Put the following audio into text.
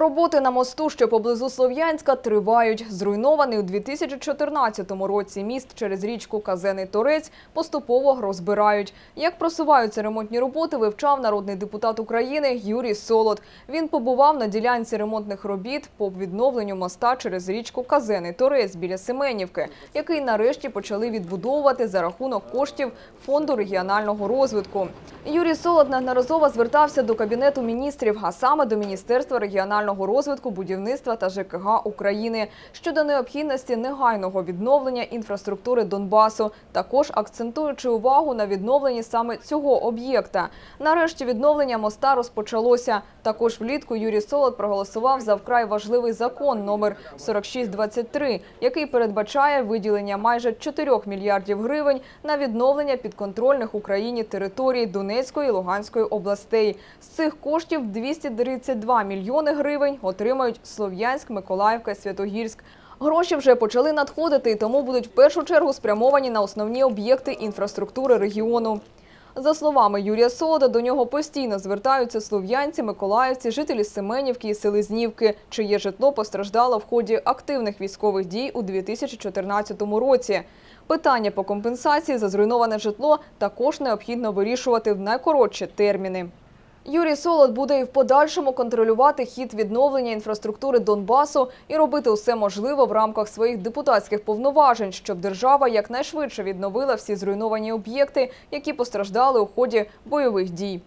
Роботи на мосту, що поблизу Слов'янська, тривають. Зруйнований у 2014 році міст через річку Казений Торець поступово розбирають. Як просуваються ремонтні роботи, вивчав народний депутат України Юрій Солод. Він побував на ділянці ремонтних робіт по відновленню моста через річку Казений Торець біля Семенівки, який нарешті почали відбудовувати за рахунок коштів Фонду регіонального розвитку. Юрій Солод неодноразово звертався до Кабінету міністрів, а саме до Міністерства регіонального розвитку, будівництва та ЖКГ України щодо необхідності негайного відновлення інфраструктури Донбасу, також акцентуючи увагу на відновленні саме цього об'єкта. Нарешті відновлення моста розпочалося. Також влітку Юрій Солод проголосував за вкрай важливий закон номер 4623, який передбачає виділення майже 4 мільярдів гривень на відновлення підконтрольних Україні територій Донецької і Луганської областей. З цих коштів 232 мільйони гривень отримають Слов'янськ, Миколаївка, Святогірськ. Гроші вже почали надходити, тому будуть в першу чергу спрямовані на основні об'єкти інфраструктури регіону. За словами Юрія Солода, до нього постійно звертаються слов'янці, миколаївці, жителі Семенівки і Селезнівки, чиє житло постраждало в ході активних військових дій у 2014 році. Питання по компенсації за зруйноване житло також необхідно вирішувати в найкоротші терміни. Юрій Солод буде і в подальшому контролювати хід відновлення інфраструктури Донбасу і робити усе можливе в рамках своїх депутатських повноважень, щоб держава якнайшвидше відновила всі зруйновані об'єкти, які постраждали у ході бойових дій.